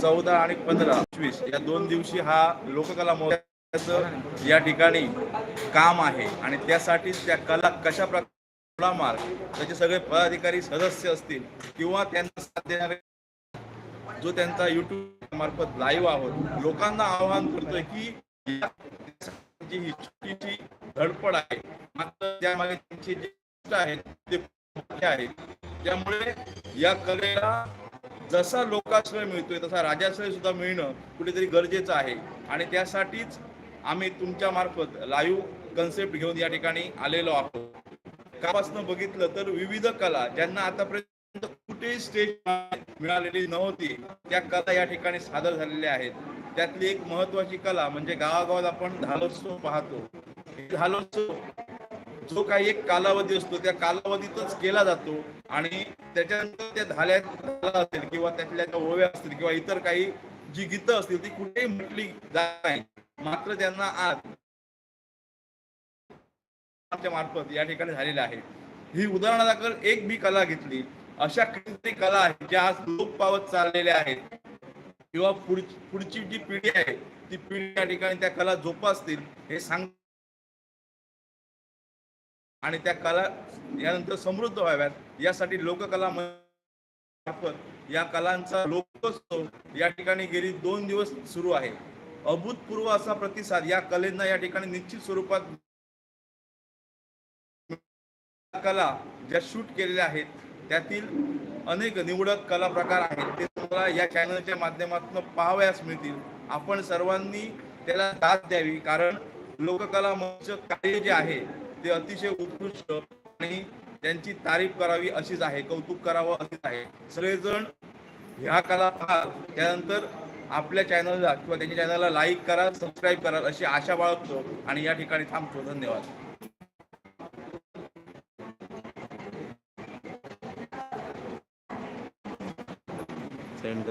चौदा आणि पंधरा पंचवीस या दोन दिवशी हा लोककला महोत्सवाचं या ठिकाणी काम आहे. आणि त्यासाठी त्या कला कशा प्रकारे मार्ग त्याचे सगळे पदाधिकारी सदस्य असतील किंवा त्यांना साथ देणारे जो त्यांचा युट्यूब मार्फत लाईव्ह आहोत लोकांना आवाहन करतोय की जी ही छोटीशी धडपड आहे. मात्र त्यामागे त्यांची जे आहेत ते आहेत. त्यामुळे या कलेला जसा लोकाश्रय मिळतोय तसा राजाश्रय सुद्धा मिळणं कुठेतरी गरजेचं आहे. आणि त्यासाठीच आम्ही तुमच्या मार्फत लाईव्ह कन्सेप्ट घेऊन या ठिकाणी आलेलो आहोत. कापासनं बघितलं तर विविध कला ज्यांना आतापर्यंत कुठेही स्टेज मिळालेली नव्हती त्या कला या ठिकाणी सादर झालेल्या आहेत. त्यातली एक महत्वाची कला म्हणजे गावागावात आपण धालोत्सव पाहतो. धालोत्सव जो काही एक कालावधी असतो त्या कालावधीतच केला जातो आणि त्याच्यानंतर त्या धाल्या असेल किंवा त्यातल्या त्या ओव्या असतील किंवा इतर काही जी गीतं असतील ती कुठेही म्हटली जात नाही. मात्र त्यांना आज आमच्या मार्फत या ठिकाणी झालेल्या आहे. ही उदाहरणादाखल एक मी कला घेतली. अशा कितीतरी कला आहेत ज्या आज लोप पावत चाललेल्या आहेत? किंवा पुढची पुढची जी पिढी आहे ती पिढी या ठिकाणी त्या कला जोपासतील हे सांग आणि त्या कला यानंतर समृद्ध व्हाव्यात. यासाठी लोककला मार्फत या कलांचा लोकोत्सव या ठिकाणी गेली दोन दिवस सुरू आहे. अभूतपूर्व असा प्रतिसाद या कलेंना या ठिकाणी निश्चित स्वरूपात कला ज्या शूट केलेल्या आहेत त्यातील अनेक निवडक कला प्रकार आहेत. ते तुम्हाला या चॅनलच्या माध्यमातून पाहावयास मिळतील. आपण सर्वांनी त्याला दाद द्यावी कारण लोककला मंच कार्य जे आहे ते अतिशय उत्कृष्ट आणि त्यांची तारीफ करावी अशीच आहे कौतुक करावं अशीच आहे. सगळेजण ह्या कला पहा त्यानंतर आपल्या चॅनलला किंवा त्यांच्या चॅनलला लाईक करा सबस्क्राईब करा अशी आशा बाळगतो आणि या ठिकाणी थांबतो. धन्यवाद. सेंड